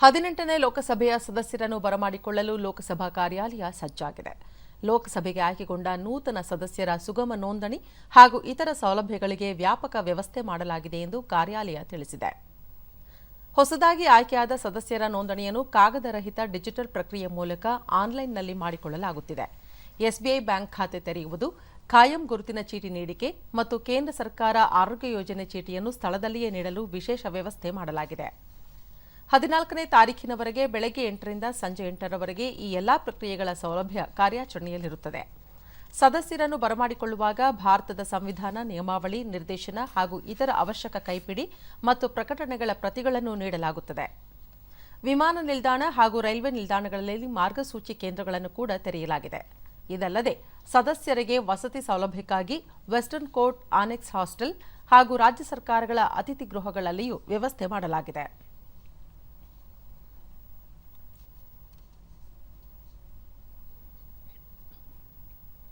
ಹದಿನೆಂಟನೇ ಲೋಕಸಭೆಯ ಸದಸ್ಯರನ್ನು ಬರಮಾಡಿಕೊಳ್ಳಲು ಲೋಕಸಭಾ ಕಾರ್ಯಾಲಯ ಸಜ್ಜಾಗಿದೆ. ಲೋಕಸಭೆಗೆ ಆಯ್ಕೆಗೊಂಡ ನೂತನ ಸದಸ್ಯರ ಸುಗಮ ನೋಂದಣಿ ಹಾಗೂ ಇತರ ಸೌಲಭ್ಯಗಳಿಗೆ ವ್ಯಾಪಕ ವ್ಯವಸ್ಥೆ ಮಾಡಲಾಗಿದೆ ಎಂದು ಕಾರ್ಯಾಲಯ ತಿಳಿಸಿದೆ. ಹೊಸದಾಗಿ ಆಯ್ಕೆಯಾದ ಸದಸ್ಯರ ನೋಂದಣಿಯನ್ನು ಕಾಗದರಹಿತ ಡಿಜಿಟಲ್ ಪ್ರಕ್ರಿಯೆ ಮೂಲಕ ಆನ್ಲೈನ್ನಲ್ಲಿ ಮಾಡಿಕೊಳ್ಳಲಾಗುತ್ತಿದೆ. ಎಸ್ಬಿಐ ಬ್ಯಾಂಕ್ ಖಾತೆ ತೆರೆಯುವುದು ಖಾಯಂ ಗುರುತಿನ ಚೀಟಿ ನೀಡಿಕೆ ಮತ್ತು ಕೇಂದ್ರ ಸರ್ಕಾರ ಆರೋಗ್ಯ ಯೋಜನೆ ಚೀಟಿಯನ್ನು ಸ್ಥಳದಲ್ಲಿಯೇ ನೀಡಲು ವಿಶೇಷ ವ್ಯವಸ್ಥೆ ಮಾಡಲಾಗಿದೆ. ಹದಿನಾಲ್ಕನೇ ತಾರೀಖಿನವರೆಗೆ ಬೆಳಗ್ಗೆ ಎಂಟರಿಂದ ಸಂಜೆ ಎಂಟರವರೆಗೆ ಈ ಎಲ್ಲಾ ಪ್ರಕ್ರಿಯೆಗಳ ಸೌಲಭ್ಯ ಕಾರ್ಯಾಚರಣೆಯಲ್ಲಿರುತ್ತದೆ. ಸದಸ್ಯರನ್ನು ಬರಮಾಡಿಕೊಳ್ಳುವಾಗ ಭಾರತದ ಸಂವಿಧಾನ, ನಿಯಮಾವಳಿ, ನಿರ್ದೇಶನ ಹಾಗೂ ಇತರ ಅವಶ್ಯಕ ಕೈಪಿಡಿ ಮತ್ತು ಪ್ರಕಟಣೆಗಳ ಪ್ರತಿಗಳನ್ನು ನೀಡಲಾಗುತ್ತದೆ. ವಿಮಾನ ನಿಲ್ದಾಣ ಹಾಗೂ ರೈಲ್ವೆ ನಿಲ್ದಾಣಗಳಲ್ಲಿ ಮಾರ್ಗಸೂಚಿ ಕೇಂದ್ರಗಳನ್ನು ಕೂಡ ತೆರೆಯಲಾಗಿದೆ. ಇದಲ್ಲದೆ ಸದಸ್ಯರಿಗೆ ವಸತಿ ಸೌಲಭ್ಯಕ್ಕಾಗಿ ವೆಸ್ಟರ್ನ್ ಕೋರ್ಟ್ ಆನೆಕ್ಸ್ ಹಾಸ್ಟೆಲ್ ಹಾಗೂ ರಾಜ್ಯ ಸರ್ಕಾರಗಳ ಅತಿಥಿ ಗೃಹಗಳಲ್ಲಿಯೂ ವ್ಯವಸ್ಥೆ ಮಾಡಲಾಗಿದೆ.